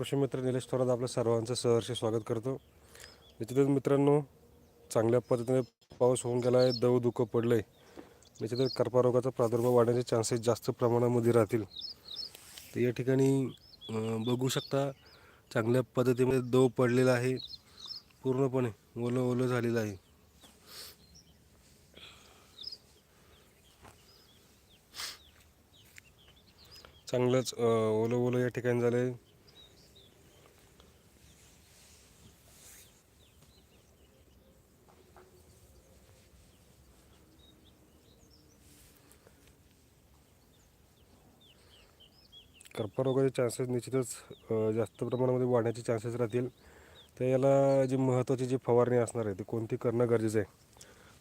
कृषीमित्र निलेश थोरात आपल्या सर्वांचं सहर्ष स्वागत करतो. निश्चितच मित्रांनो चांगल्या पद्धतीने पाऊस होऊन गेला आहे दव दुखं पडलं आहे निश्चितच करपारोगाचा प्रादुर्भाव वाढण्याचे चान्सेस जास्त प्रमाणामध्ये राहतील. तर या ठिकाणी बघू शकता चांगल्या पद्धतीमध्ये दव पडलेला आहे. पूर्णपणे ओलं ओलं झालेलं आहे. चांगलंच ओलं ओलं या ठिकाणी झालं आहे कर्करोगाचे चान्सेस निश्चितच जास्त प्रमाणामध्ये वाढण्याचे चान्सेस राहतील. तर याला जी महत्त्वाची जी फवारणी असणार आहे ती कोणती करणं गरजेचं आहे?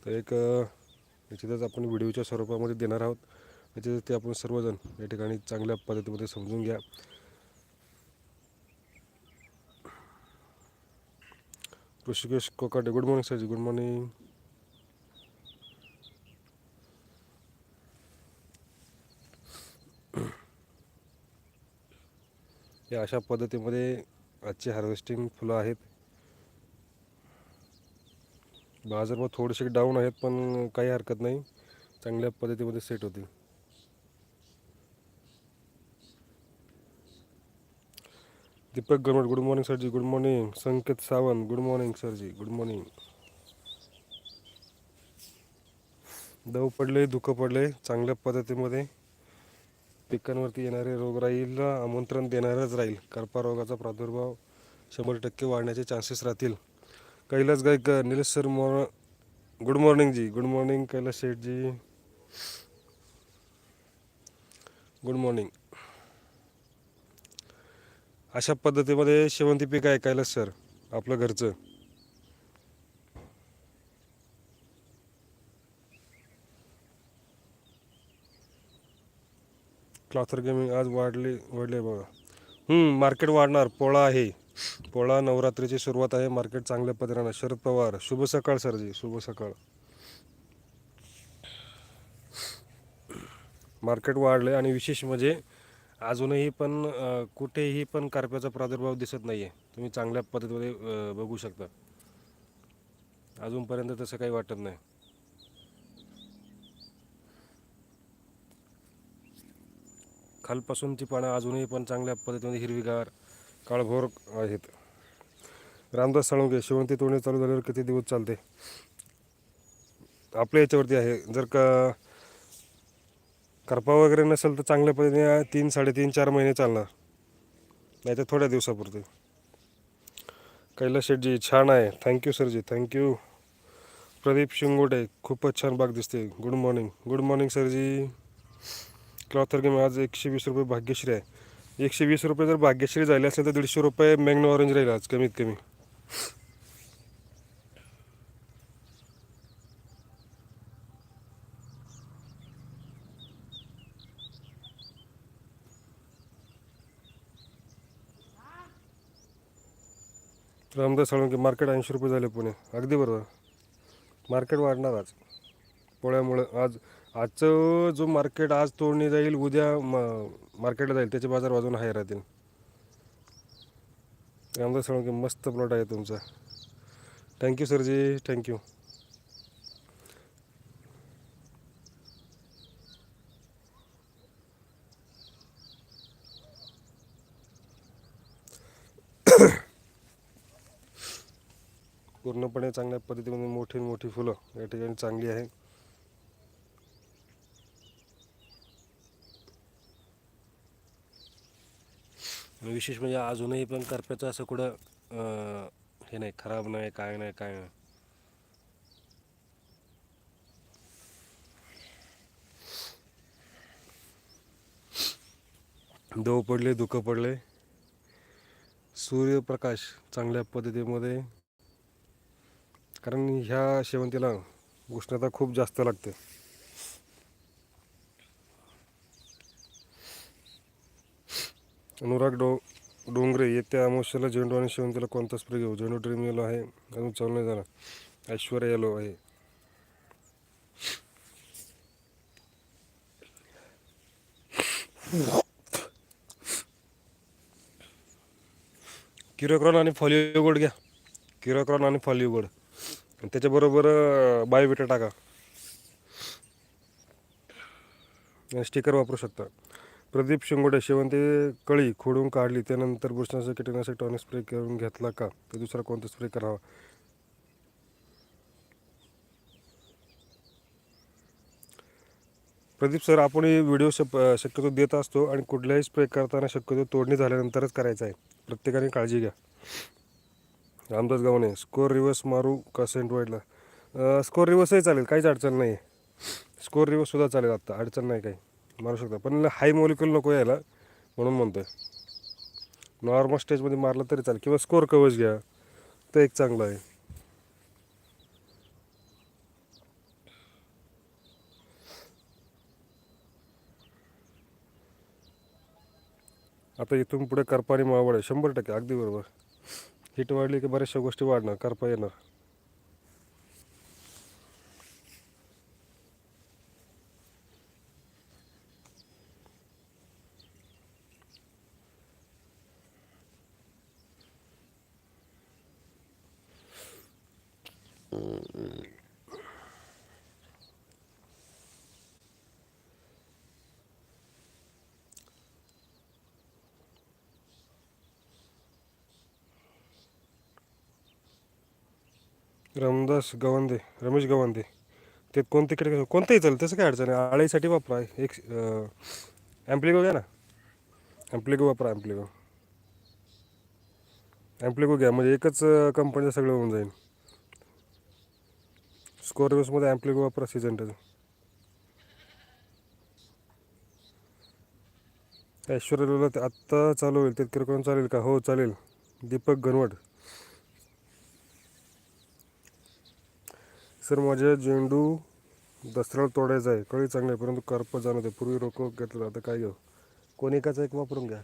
तर एक निश्चितच आपण व्हिडिओच्या स्वरूपामध्ये देणार आहोत. निश्चितच ते आपण सर्वजण या ठिकाणी चांगल्या पद्धतीमध्ये समजून घ्या. ऋषिकेश कोकाटे गुड मॉर्निंग सरजी गुड मॉर्निंग या अशा पद्धतीमध्ये आजची हार्वेस्टिंग फुलं आहेत. बाजारभाव थोडेसे डाऊन आहेत पण काही हरकत नाही. चांगल्या पद्धतीमध्ये सेट होतील. दीपक गरमट गुड मॉर्निंग सरजी good morning Sanket Sawant. Good morning सरजी गुड मॉर्निंग दव पडले दुःख पडले चांगल्या पद्धतीमध्ये. पिकांवरती येणारे रोगराईला आमंत्रण देणारच राहील. करपा रोगाचा प्रादुर्भाव शंभर टक्के वाढण्याचे चान्सेस राहतील. Kailas Gayak Nilesh sir more good morning ji. Good morning Kailas Sheth ji good morning अशा पद्धतीमध्ये शेवंती पीक आहे कैलास सर. आपलं घरचं. क्लॉथर गेमिंग आज वाढले वाढले बघा. मार्केट वाढणार पोळा आहे. पोळा नवरात्रीची सुरुवात आहे मार्केट चांगल्या पद्धतीनं. शरद पवार शुभ सकाळ सरजी. शुभ सकाळ. मार्केट वाढले आणि विशेष म्हणजे अजूनही पण कुठेही पण कारप्याचा प्रादुर्भाव दिसत नाही आहे तुम्ही चांगल्या पद्धतीमध्ये बघू शकता. अजूनपर्यंत तसं काही वाटत नाही. खालपासून ती पानं अजूनही पण चांगल्या पद्धतीमध्ये हिरवीगार काळभोर आहेत. रामदास साळुंगे शेवंती तोडणी चालू झाल्यावर किती दिवस चालते? आपल्या याच्यावरती आहे. जर का करपा वगैरे नसेल तर चांगल्या पद्धतीने तीन साडेतीन चार महिने चालणार. नाही तर थोड्या दिवसापुरते. कैलास शेठजी छान आहे. थँक्यू सरजी. थँक्यू प्रदीप शिंगोटे खूपच छान बाग दिसते. गुड मॉर्निंग गुड मॉर्निंग सरजी. क्लॉथर आज एकशे वीस रुपये भाग्यश्री आहे. एकशे वीस रुपये जर भाग्यश्री झाले असेल तर दीडशे रुपये मॅग्नो ऑरेंज राहील आज कमीत कमी. रामदास साळुंके मार्केट ऐंशी रुपये झाले पुणे. अगदी बरोबर. मार्केट वाढणार आज. पोळ्यामुळं आज आजचं जो मार्केट आज तोडणी जाईल उद्या म- मार्केटला जाईल त्याचे बाजार वाजून हाय राहतील. रामदास की मस्त प्लॉट आहे तुमचा. थँक्यू सरजी. थँक्यू पूर्णपणे चांगल्या पद्धतीमध्ये मोठी मोठी फुलं या ठिकाणी चांगली आहे. विशेष म्हणजे अजूनही पण करप्याचं असं कुठं हे नाही खराब नाही काय नाही काय नाही. दव पडले दुःख पडले. सूर्यप्रकाश चांगल्या पद्धतीमध्ये. कारण ह्या शेवंतीला उष्णता खूप जास्त लागते. अनुराग डो डोंगरे येत्या अमावस्याला झेंडू आणि शेवंतीला कोणता स्प्रे घेऊ? झेंडू ड्रीम येलो आहे. अजून चालू नाही झाला. ऐश्वर्या येलो आहे. किरोक्रॉन आणि फॉलिओ गोड घ्या. किरोक्रॉन आणि फॉलिओ गोड आणि त्याच्याबरोबर बायोबिटा टाका. स्टिकर वापरू शकता. प्रदीप शिंगोडे शेवंती कळी खोडून काढली. त्यानंतर बुरशीनाशक कीटकनाशक टॉनिक स्प्रे करून घेतला का? तर दुसरा कोणता स्प्रे करावा? प्रदीप सर आपण व्हिडिओ शप शक्यतो देत असतो आणि कुठल्याही स्प्रे करताना शक्यतो तोडणी झाल्यानंतरच करायचं आहे. प्रत्येकाने काळजी घ्या. रामदास गावणे स्कोर रिवर्स मारू का सेंट वाईडला स्कोर रिवर्सही चालेल काहीच अडचण नाही आहे स्कोर रिवर्ससुद्धा चालेल आत्ता अडचण नाही काही. मारू शकता. पण हाय मॉलिक्युल नको यायला म्हणून म्हणतोय. नॉर्मल स्टेजमध्ये मारलं तरी चालेल. किंवा स्कोर कवच घ्या. तो एक चांगला आहे. आता इथून पुढे करपाणी मावळ आहे. शंभर टक्के. अगदी बरोबर. हिट वाढली की बऱ्याचशा गोष्टी वाढणार. करपा येणार. रामदास गवंदे रमेश गवंदे. त्यात कोणते क्रिकेट कोणतंही चालेल तसं काय अडचण आहे आळीसाठी वापरा. एक ॲम्प्लिगो घ्या ना. ॲम्प्लिगो वापरा ॲम्प्लिगो ॲम्प्लिगो घ्या. म्हणजे एकच कंपनीचं सगळं होऊन जाईल. स्कोर ॲम्प्लिगो वापरा सिजंटचं ऐश्वर्याला ते आत्ता चालू होईल. ते किरकोळ चालेल का? हो चालेल. दीपक घनवट. सर माझ्या झेंडू दसऱ्याला तोडायचा आहे. कळी चांगली आहे परंतु करप जाणवते. पूर्वी रोको घेतलं आता काय घेऊ? कोणिकाचा एक वापरून घ्या.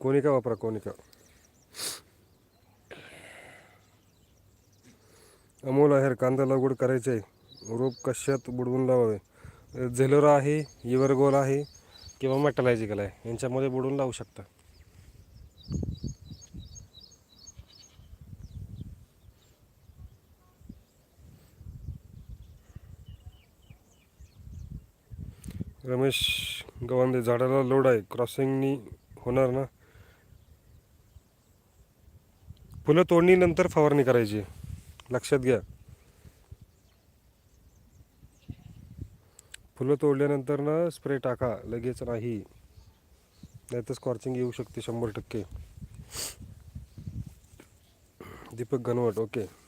कोनिका वापरा कोनिका अमोल आहेर कांदा लागवड करायची आहे. रोप कशात बुडवून लावावे? झेलोरा आहे इवरगोल आहे किंवा मॅटलायजिकल आहे? यांच्यामध्ये बुडवून लावू शकता. रमेश गवांदे झाडाला लोड आहे. क्रॉसिंगनी होणार ना? फुलं तोडणीनंतर फवारणी करायची. लक्षात घ्या. फुलं तोडल्यानंतर ना स्प्रे टाका. लगेच नाही. नाही तर स्कॉर्चिंग येऊ शकते शंभर टक्के. दीपक गणवट ओके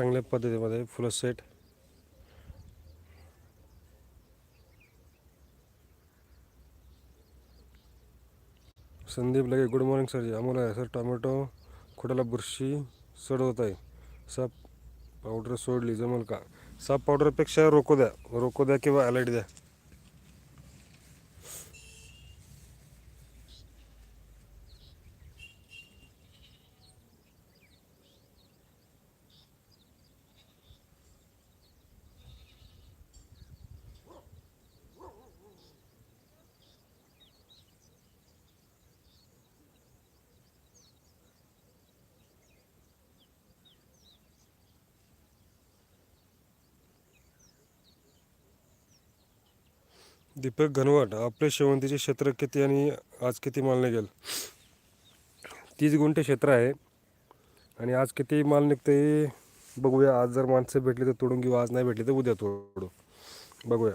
चांगल्या पद्धतीमध्ये फुलं सेट संदीप लगे गुड मॉर्निंग सरजी आम्हाला सर टोमॅटो खोट्याला बुरशी सड होत आहे. साप पावडर सोडली जमल का? साप पावडरपेक्षा रोको द्या. रोको द्या किंवा अलर्ट द्या. दीपक घनवट आपले शेवंतीचे क्षेत्र किती आणि आज किती माल निघेल? तीस गुंठे क्षेत्र आहे. आणि आज किती माल निघते बघूया. आज जर माणसं भेटली तर तोडून घेऊ. आज नाही भेटली तर उद्या तोडू. बघूया.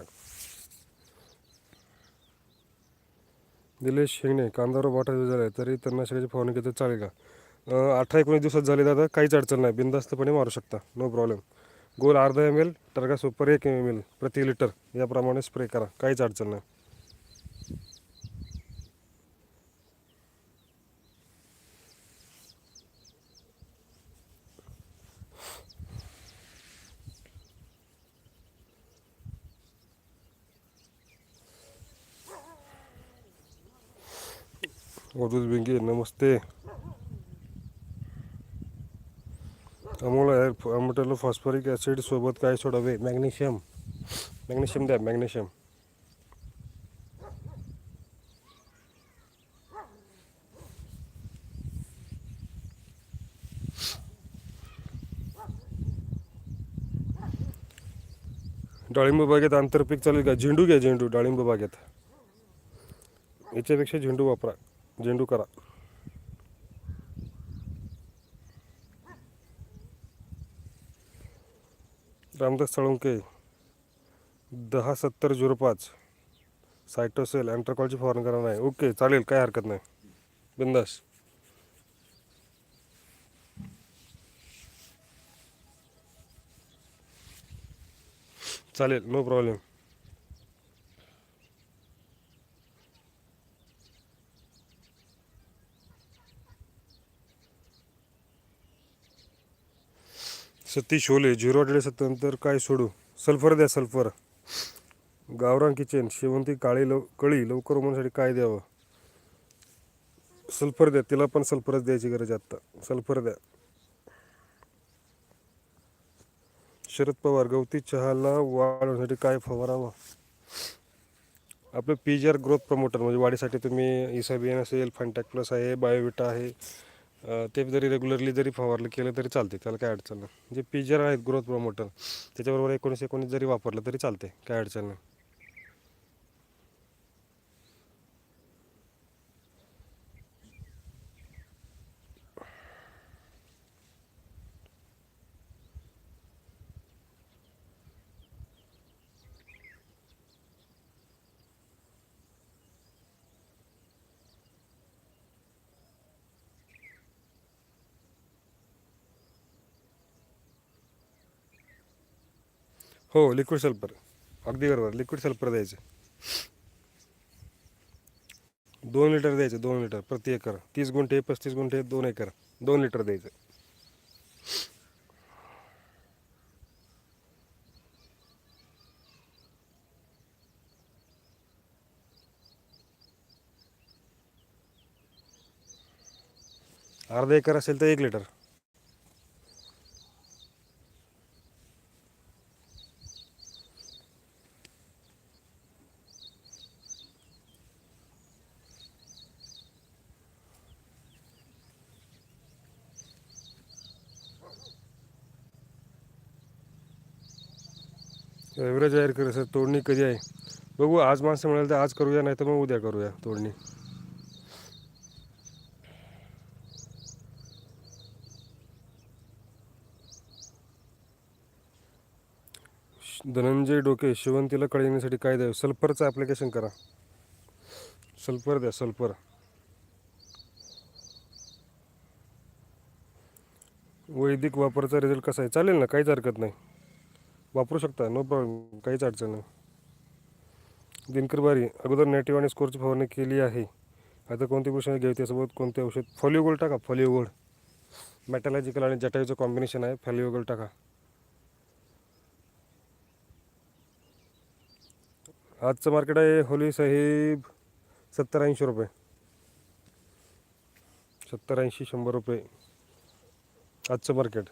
दिलेश शेंगणे कांदावर वाटा झाला आहे तरी तणनाशकाची फवारणी घेतली चालेल का अठरा एकोणीस दिवसात झाले दादा. काहीच अडचण नाही. बिंदास्तपणे मारू शकता. नो प्रॉब्लेम गोल अर्धा एम एल टर्गा सुपर एक एम एल प्रति लिटर. याप्रमाणे स्प्रे करा. काहीच अडचण नाही. और बिंगे नमस्ते. अमोल अमोटेलो फॉस्फरिक ॲसिडसोबत काय सोडावे मॅग्नेशियम. मॅग्नेशियम द्या मॅग्नेशियम. डाळिंब बागेत आंतरपीक चालेल का? झेंडू घ्या झेंडू डाळिंब बागेत. याच्यापेक्षा झेंडू वापरा झेंडू करा. रामदास साळुंके दहा सत्तर झिरो पाच सायटोसेल अँट्रकॉलची फवारणी करा नाही. ओके चालेल काय हरकत नाही. बिंदास. चालेल नो प्रॉब्लेम सतीश होले झिरो अठ्ठेचाळीस सत्त्यानंतर काय सोडू? सल्फर द्या सल्फर. गावरान किचन शेवंती काळी लव कळी लवकर होण्यासाठी काय द्यावं? सल्फर द्या तिला पण सल्फरच द्यायची गरज आत्ता. सल्फर द्या. शरद पवार गवती चहाला वाढवण्यासाठी काय फवारावं? आपलं P G R growth promoter म्हणजे वाढीसाठी तुम्ही इसाबियन असेल फंटॅक प्लस आहे बायोविटा आहे. ते जरी रेग्युलरली जरी फवारलं केलं तरी चालते त्याला काय अडचण नाही. जे पिजर आहेत ग्रोथ प्रमोटर त्याच्याबरोबर एकोणीस एकोणीस जरी वापरलं तरी चालते काय अडचण नाही. हो लिक्विड सल्फर अगदी बरोबर लिक्विड सल्फर द्यायचं. दोन लिटर द्यायचं दोन लिटर प्रति एकर. तीस गुंठे पस्तीस गुंठे दोन एकर. दोन लिटर द्यायचं. अर्धा एकर असेल तर एक लिटर एवढं जाहीर करा सर तोडणी कधी आहे? बघू आज माणसं म्हणाल तर आज करूया नाही तर मग उद्या करूया तोडणी. धनंजय डोके शिवंतीला कळविण्यासाठी येण्यासाठी काय द्यावं? सल्फरचं ॲप्लिकेशन करा. सल्फर द्या सल्फर. वैदिक वापराचा रिझल्ट कसा आहे? चालेल ना काहीच हरकत नाही. वापरू शकता नो प्रॉब्लेम काहीच अडचण नाही. दिनकर बारी अगोदर नेटिव्ह आणि स्कोरची फवारणी केली आहे. आता कोणती गोष्ट घ्यावी त्यासोबत कोणते औषध. फॉलिओगोल टाका फॉलिओगोल मॅटॅलॉजिकल मेटॅलॉजिकल आणि जटायूचं कॉम्बिनेशन आहे फॉलिओ टाका. आजचं मार्केट आहे होली साहेब सत्तर ऐंशी रुपये. सत्तर ऐंशी शंभर रुपये. आजचं मार्केट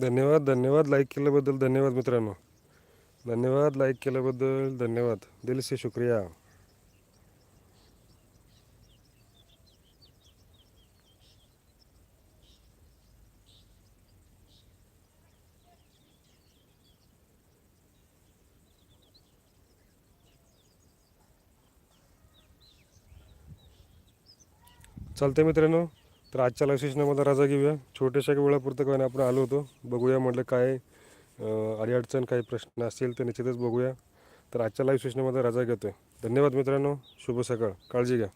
धन्यवाद धन्यवाद लाईक केल्याबद्दल धन्यवाद मित्रांनो. धन्यवाद लाईक केल्याबद्दल धन्यवाद. दिलसे शुक्रिया. चालते मित्रांनो. तर आजच्या लाईव्ह सेशनमध्ये रजा घेऊया. छोट्याशा वेळापुरतं काही आपण आलो होतो. बघूया म्हटलं काय अडीअडचण काही प्रश्न असतील तर निश्चितच बघूया. तर आजच्या लाईव्ह सेशनमध्ये रजा घेतोय. धन्यवाद मित्रांनो. शुभ सकाळ. काळजी घ्या.